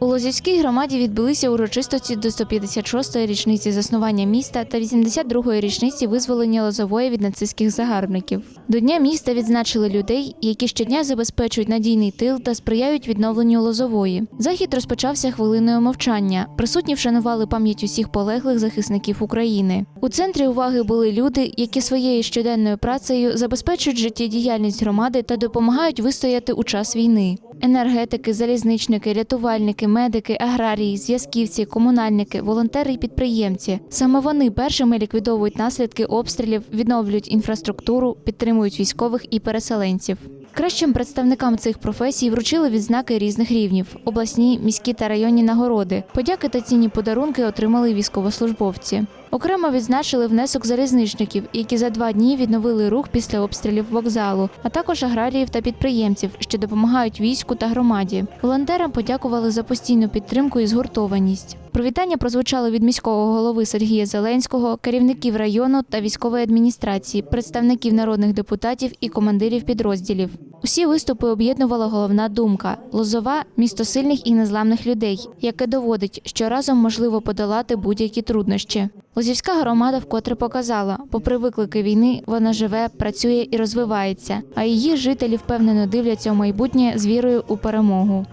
У Лозівській громаді відбулися урочистості до 156-ї річниці заснування міста та 82-ї річниці визволення Лозової від нацистських загарбників. До Дня міста відзначили людей, які щодня забезпечують надійний тил та сприяють відновленню Лозової. Захід розпочався хвилиною мовчання. Присутні вшанували пам'ять усіх полеглих захисників України. У центрі уваги були люди, які своєю щоденною працею забезпечують життєдіяльність громади та допомагають вистояти у час війни. Енергетики, залізничники, рятувальники, медики, аграрії, зв'язківці, комунальники, волонтери і підприємці. Саме вони першими ліквідовують наслідки обстрілів, відновлюють інфраструктуру, підтримують військових і переселенців. Кращим представникам цих професій вручили відзнаки різних рівнів: обласні, міські та районні нагороди. Подяки та цінні подарунки отримали військовослужбовці. Окремо відзначили внесок залізничників, які за два дні відновили рух після обстрілів вокзалу, а також аграріїв та підприємців, що допомагають війську та громаді. Волонтерам подякували за постійну підтримку і згуртованість. Привітання прозвучало від міського голови Сергія Зеленського, керівників району та військової адміністрації, представників народних депутатів і командирів підрозділів. Усі виступи об'єднувала головна думка: Лозова місто сильних і незламних людей, яке доводить, що разом можливо подолати будь-які труднощі. Лозівська громада вкотре показала, попри виклики війни, вона живе, працює і розвивається, а її жителі впевнено дивляться у майбутнє з вірою у перемогу.